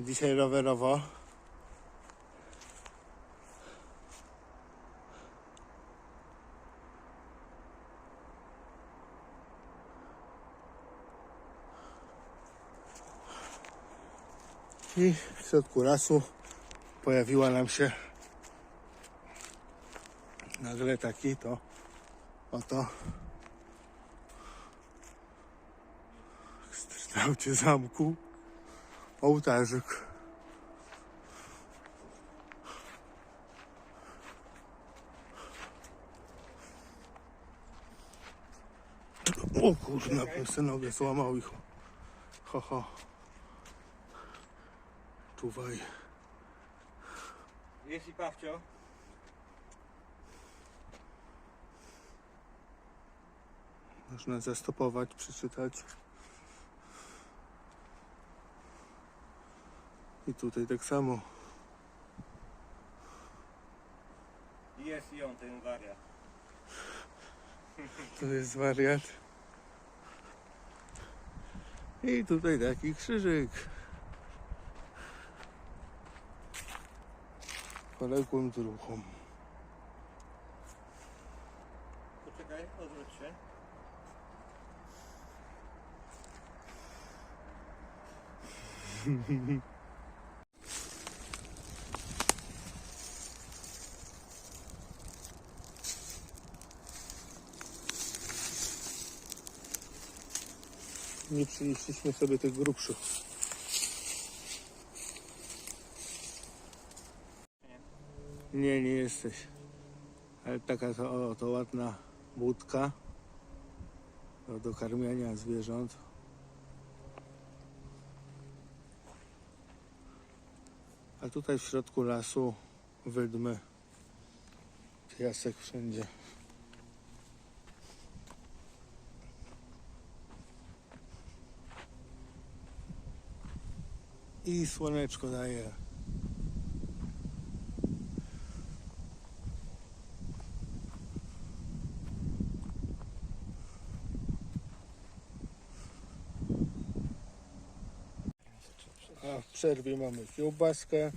Dzisiaj rowerowo. I w środku lasu pojawiła nam się nagle taki to oto w kształcie zamku ołtarzyk. O kurna, bym sobie nogę złamał ich. Ho, ho. Czuwaj. Jeśli Pawcio, Można zastopować, przeczytać. I tutaj tak samo. jest i on, ten wariat. To jest wariat. I tutaj taki krzyżyk. Poległym druchom. Poczekaj, odwróć się. Nie przynieśliśmy sobie tych grubszych. Nie, nie jesteś. Ale taka to, o, to ładna budka do, do karmienia zwierząt. A tutaj w środku lasu wydmy. Piasek wszędzie. I słoneczko daje. A w przerwie mamy kiełbaskę,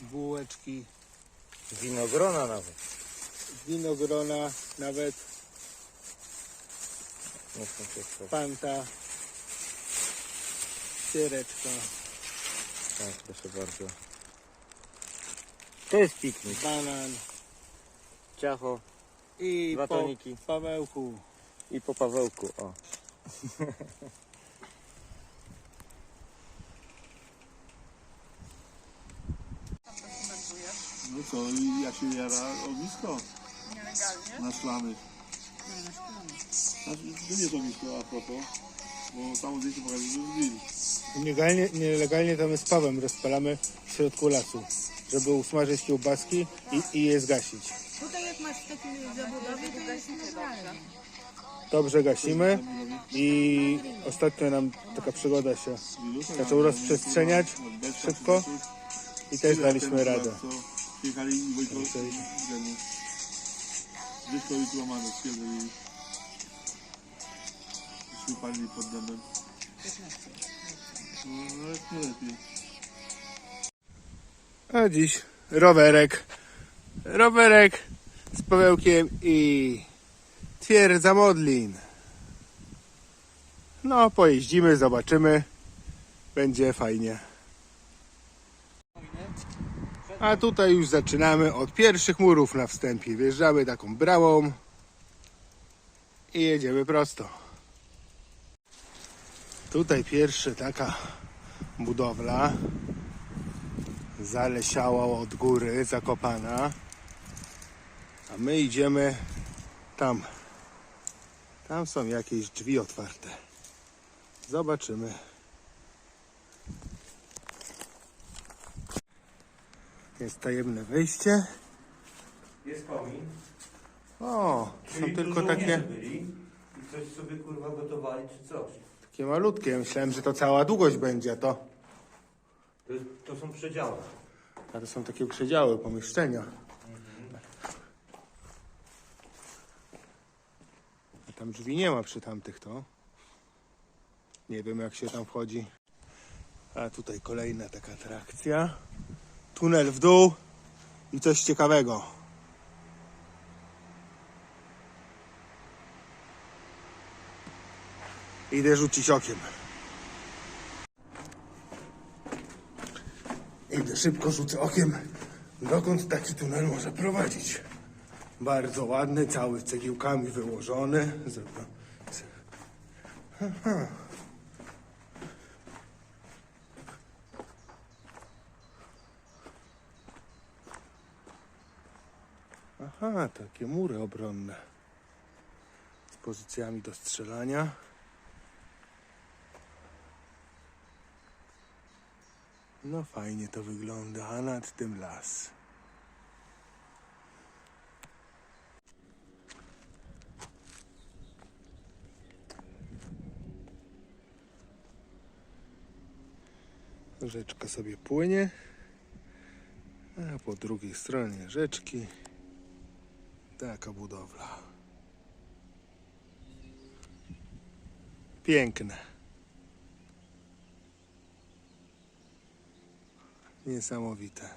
bułeczki, Winogrona nawet. winogrona, nawet Muszę siereczka, Tak, proszę bardzo. To jest piknik. banan Ciacho i Dwa po toniki. Pawełku. i po Pawełku, o. No co, i jak się jara ognisko? Nielegalnie? Na szlamy. Znaczy, to nie jest ognisko a propos, bo tam zdjęcie pokazuje, że grill. Nielegalnie, nielegalnie tam jest pawem rozpalamy w środku lasu, żeby usmażyć kiełbaski i, i je zgasić. Tutaj jak masz taki zabudowy, to jest nielegalnie. Dobrze gasimy i ostatnio nam taka przygoda się zaczął rozprzestrzeniać szybko i też daliśmy radę. Co przyjechali i Wojtko, Więcej. temu. Dyszko i Tułamano stwierdzili. Szli palili pod dębem. No, ale nie lepiej. A dziś rowerek. Rowerek z Pawełkiem i twierdza Modlin. No, pojeździmy, zobaczymy. Będzie fajnie. A tutaj już zaczynamy od pierwszych murów na wstępie. Wjeżdżamy taką bramą i jedziemy prosto. Tutaj pierwsza taka budowla zalesiała od góry, zakopana. A my idziemy tam. Tam są jakieś drzwi otwarte. Zobaczymy. Jest tajemne wejście. Jest komin. O, są tylko takie, byli i coś sobie kurwa gotowali czy coś. Takie malutkie. Myślałem, że to cała długość będzie, a to, To, to są przedziały. a to są takie przedziały pomieszczenia. A tam drzwi nie ma przy tamtych, to. Nie wiem, jak się tam wchodzi. A tutaj kolejna taka atrakcja. Tunel w dół i coś ciekawego. Idę rzucić okiem. Idę szybko, rzucę okiem, dokąd taki tunel może prowadzić. Bardzo ładny, cały cegiełkami wyłożony. Aha. Aha, takie mury obronne z pozycjami do strzelania. No fajnie to wygląda, a nad tym las. Rzeczka sobie płynie, a po drugiej stronie rzeczki taka budowla. Piękne. Niesamowite.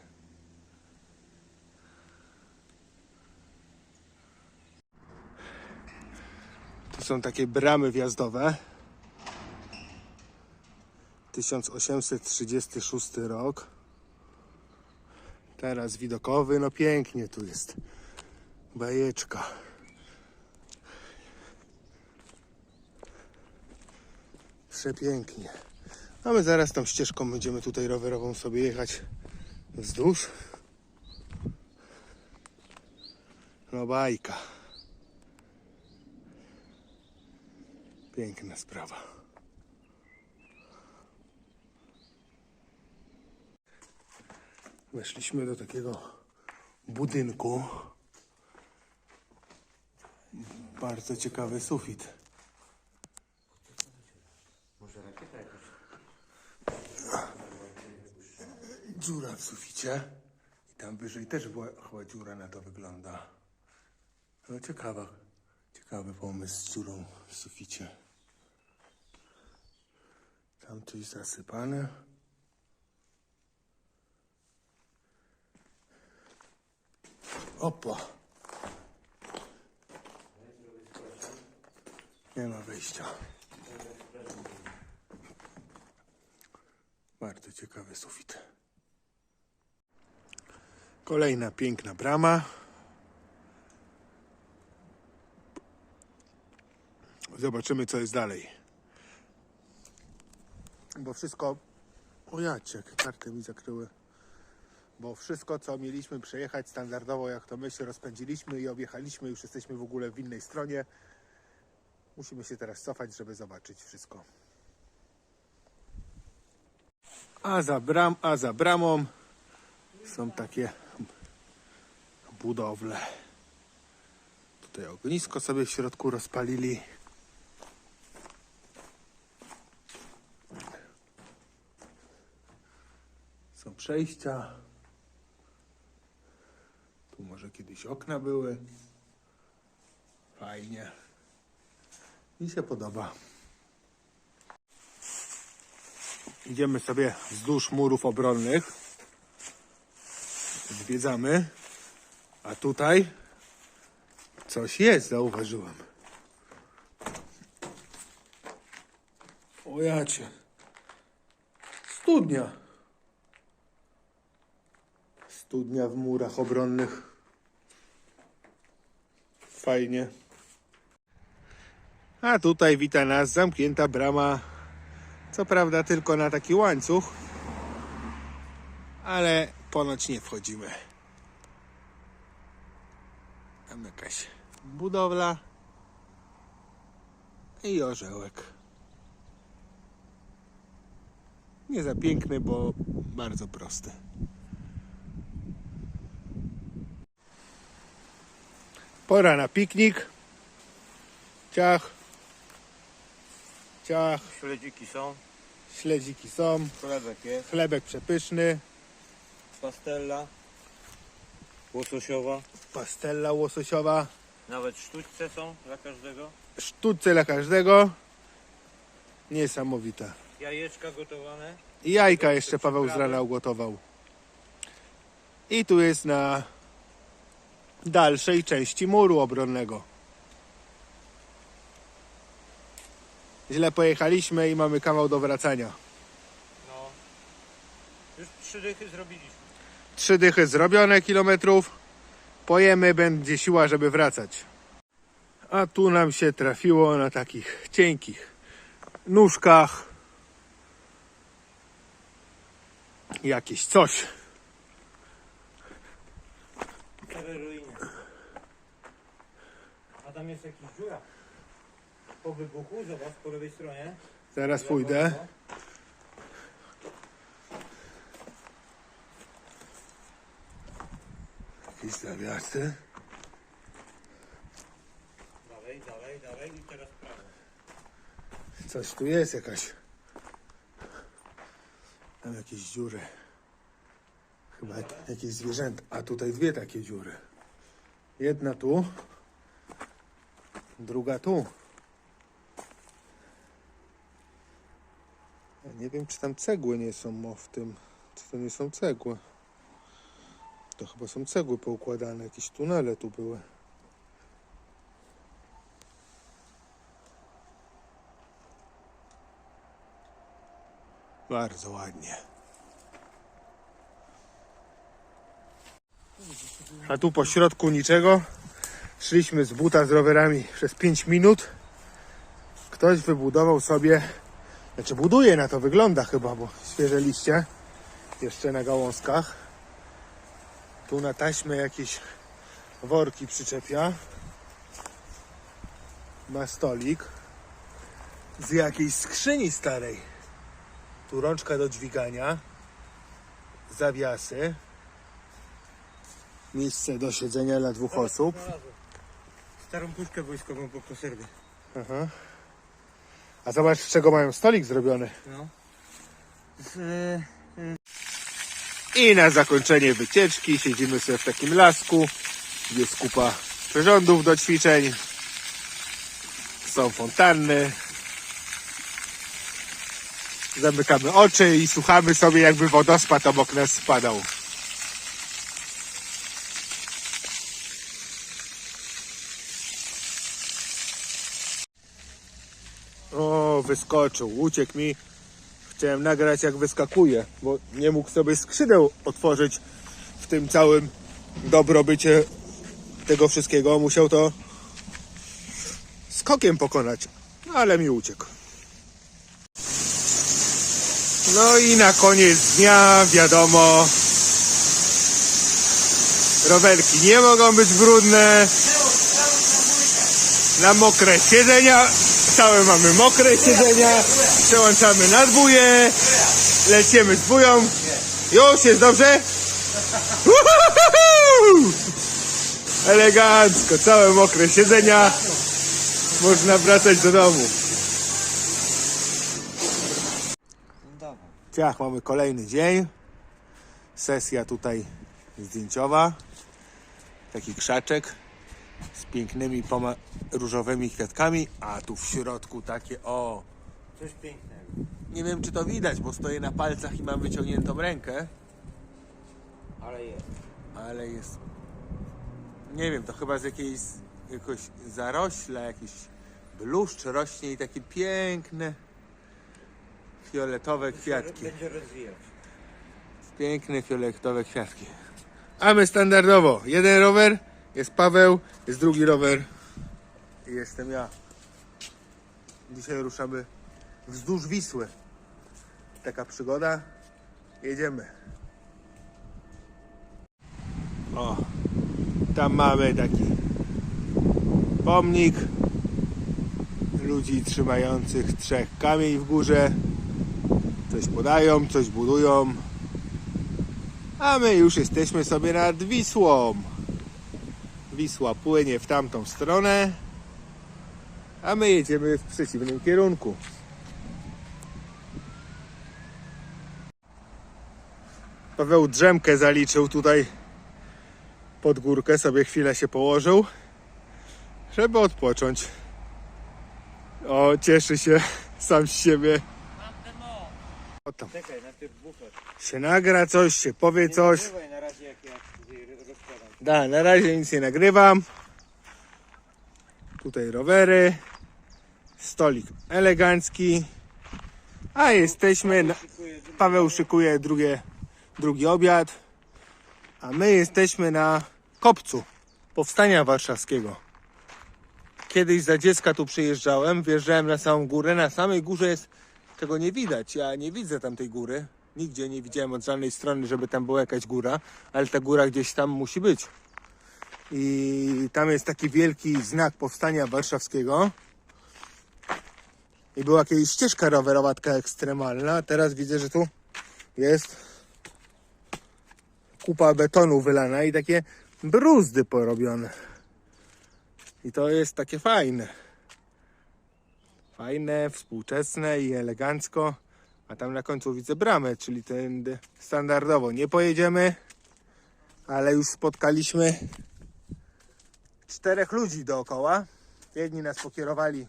Tu są takie bramy wjazdowe. 1836 rok. Teraz widokowy, no pięknie tu jest. Bajeczka. Przepięknie. A my zaraz tą ścieżką będziemy tutaj rowerową sobie jechać wzdłuż. No bajka. Piękna sprawa. Weszliśmy do takiego budynku. Bardzo ciekawy sufit. Może rakieta jakaś? Dziura w suficie. I tam wyżej też była chyba dziura na to wygląda. No ciekawa, ciekawy pomysł z dziurą w suficie. Tam coś zasypane. Opa. Nie ma wejścia. Bardzo ciekawy sufit. Kolejna piękna brama. Zobaczymy, co jest dalej. Bo wszystko. O jacie, karty mi zakryły. Bo wszystko, co mieliśmy przejechać standardowo, jak to my się rozpędziliśmy i objechaliśmy, już jesteśmy w ogóle w innej stronie. Musimy się teraz cofać, żeby zobaczyć wszystko. A za, bram, a za bramą są takie budowle. Tutaj ognisko sobie w środku rozpalili. Są przejścia. Tu może kiedyś okna były. Fajnie. Mi się podoba. Idziemy sobie wzdłuż murów obronnych. Zwiedzamy. A tutaj coś jest, zauważyłem. O jacie. Studnia. Studnia w murach obronnych. Fajnie. A tutaj wita nas zamknięta brama. Co prawda tylko na taki łańcuch, ale ponoć nie wchodzimy. Tam jakaś budowla i orzełek. Nie za piękny, bo bardzo prosty. Pora na piknik. Ciach. Ciach. Śledziki są, Śledziki są. chlebek jest, Chlebek przepyszny. pastella, łososiowa, Pastella łososiowa. nawet sztućce są dla każdego. Sztuce dla każdego. Niesamowite. Jajeczka gotowane. I jajka jeszcze Paweł z rana ugotował. I tu jest na dalszej części muru obronnego. Źle pojechaliśmy i mamy kawał do wracania. No. Już trzy dychy zrobiliśmy. Trzy dychy zrobione kilometrów. Pojemy, będzie siła, żeby wracać. A tu nam się trafiło na takich cienkich nóżkach jakieś coś. Cztery ruiny. A tam jest jakiś dziura. Po wybuchu, zobacz po lewej stronie. Zaraz pójdę. Jakieś zawiasy. Dalej, dalej, dalej i teraz prawo. Coś tu jest jakaś. Tam jakieś dziury. Chyba jakieś zwierzęta. A tutaj dwie takie dziury. Jedna tu. Druga tu. Ja nie wiem, czy tam cegły nie są w tym. Czy to nie są cegły? To chyba są cegły poukładane. Jakieś tunele tu były. Bardzo ładnie. A tu po środku niczego. Szliśmy z buta z rowerami przez 5 minut. Ktoś wybudował sobie, znaczy buduje na to, wygląda chyba, bo świeże liście jeszcze na gałązkach. Tu na taśmę jakieś worki przyczepia. Ma stolik z jakiejś skrzyni starej. Tu rączka do dźwigania, zawiasy, miejsce do siedzenia dla dwóch osób. Starą puszkę wojskową po konserwie. Aha. A zobacz, z czego mają stolik zrobiony. No. Z, I na zakończenie wycieczki siedzimy sobie w takim lasku, jest kupa przyrządów do ćwiczeń. Są fontanny. Zamykamy oczy i słuchamy sobie, jakby wodospad obok nas spadał. O, wyskoczył, uciekł mi. Chciałem nagrać jak wyskakuje, bo nie mógł sobie skrzydeł otworzyć w tym całym dobrobycie tego wszystkiego. Musiał to skokiem pokonać, No, ale mi uciekł. No i na koniec dnia wiadomo, rowerki nie mogą być brudne. Na mokre siedzenia, całe mamy mokre siedzenia, przełączamy na dwóje, lecimy z dwóją. Już jest dobrze? Elegancko, całe mokre siedzenia. Można wracać do domu. Ciach, mamy kolejny dzień. Sesja tutaj zdjęciowa. Taki krzaczek z pięknymi poma- różowymi kwiatkami, a tu w środku takie o. Coś pięknego. Nie wiem czy to widać, bo stoję na palcach i mam wyciągniętą rękę, Ale jest. ale jest. Nie wiem, to chyba z jakiejś jakoś zarośla, jakiś bluszcz rośnie i takie piękne fioletowe kwiatki. Będzie rozwijać. Piękne fioletowe kwiatki. A my standardowo. Jeden rower, jest Paweł, jest drugi rower i jestem ja. Dzisiaj ruszamy wzdłuż Wisły. Taka przygoda. Jedziemy. O, tam mamy taki pomnik ludzi trzymających trzech kamień w górze. Coś podają, coś budują. A my już jesteśmy sobie nad Wisłą. Wisła płynie w tamtą stronę, a my jedziemy w przeciwnym kierunku. Paweł drzemkę zaliczył tutaj pod górkę, sobie chwilę się położył, żeby odpocząć. O, cieszy się sam z siebie. O tam. Czekaj, bufet. Się nagra coś, się powie coś. na razie jak ja. Da, na razie nic nie nagrywam. Tutaj rowery. Stolik elegancki. A jesteśmy. Na... Paweł szykuje drugie, drugi obiad. A my jesteśmy na kopcu powstania warszawskiego. Kiedyś za dziecka tu przyjeżdżałem, wjeżdżałem na samą górę. Na samej górze jest, tego nie widać. Ja nie widzę tamtej góry. Nigdzie nie widziałem od żadnej strony, żeby tam była jakaś góra, ale ta góra gdzieś tam musi być. I tam jest taki wielki znak powstania warszawskiego. I była kiedyś ścieżka rowerowa taka ekstremalna. Teraz widzę, że tu jest kupa betonu wylana i takie bruzdy porobione. I to jest takie fajne. Fajne, współczesne i elegancko. A tam na końcu widzę bramę, czyli ten standardowo nie pojedziemy, ale już spotkaliśmy czterech ludzi dookoła. Jedni nas pokierowali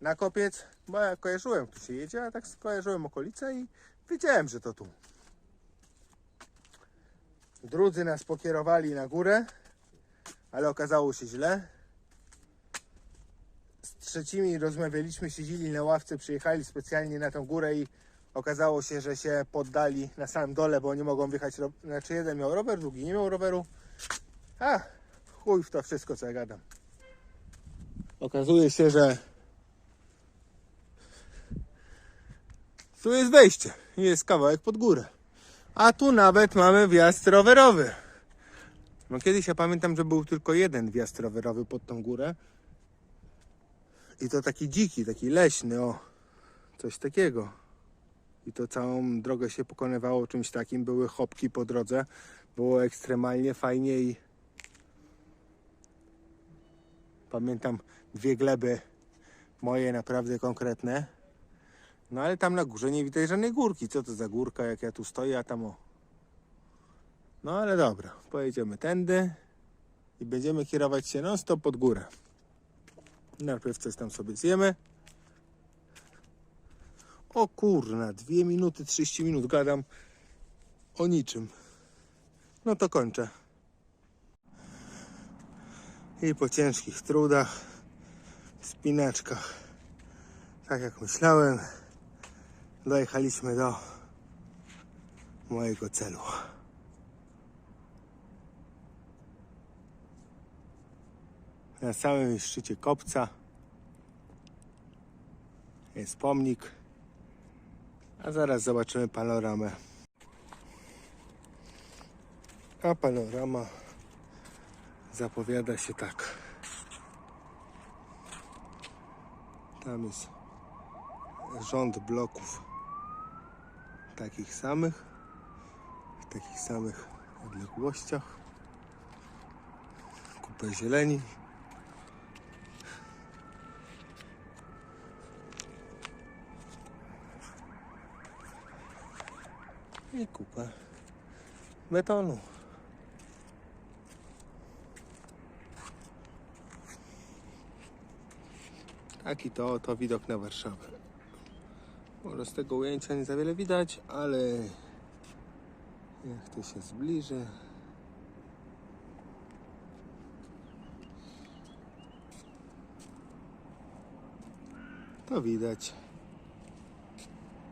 na kopiec, bo ja kojarzyłem, tu się jedzie, a tak skojarzyłem okolice i wiedziałem, że to tu. Drudzy nas pokierowali na górę, ale okazało się źle. Z trzecimi rozmawialiśmy, siedzieli na ławce, przyjechali specjalnie na tą górę i okazało się, że się poddali na samym dole, bo nie mogą wjechać. Znaczy jeden miał rower, drugi nie miał roweru. A, chuj w to wszystko, co ja gadam. Okazuje się, że Tu jest wejście. Jest kawałek pod górę. A tu nawet mamy wjazd rowerowy. No kiedyś ja pamiętam, że był tylko jeden wjazd rowerowy pod tą górę. I to taki dziki, taki leśny, o. Coś takiego. I to całą drogę się pokonywało czymś takim. Były chopki po drodze. Było ekstremalnie fajnie i pamiętam dwie gleby moje naprawdę konkretne. No ale tam na górze nie widać żadnej górki. Co to za górka, jak ja tu stoję, a tam o. No ale dobra, pojedziemy tędy i będziemy kierować się non stop pod górę. Najpierw coś tam sobie zjemy. O kurna, 2 minuty 30 minut gadam o niczym. No to kończę. I po ciężkich trudach, spinaczkach, tak jak myślałem, dojechaliśmy do mojego celu. Na samym szczycie kopca jest pomnik, a zaraz zobaczymy panoramę. A panorama zapowiada się tak. Tam jest rząd bloków takich samych, w takich samych odległościach. Kupę zieleni. I kupę betonu. Taki to oto widok na Warszawę. Może z tego ujęcia nie za wiele widać, ale jak to się zbliży. To widać.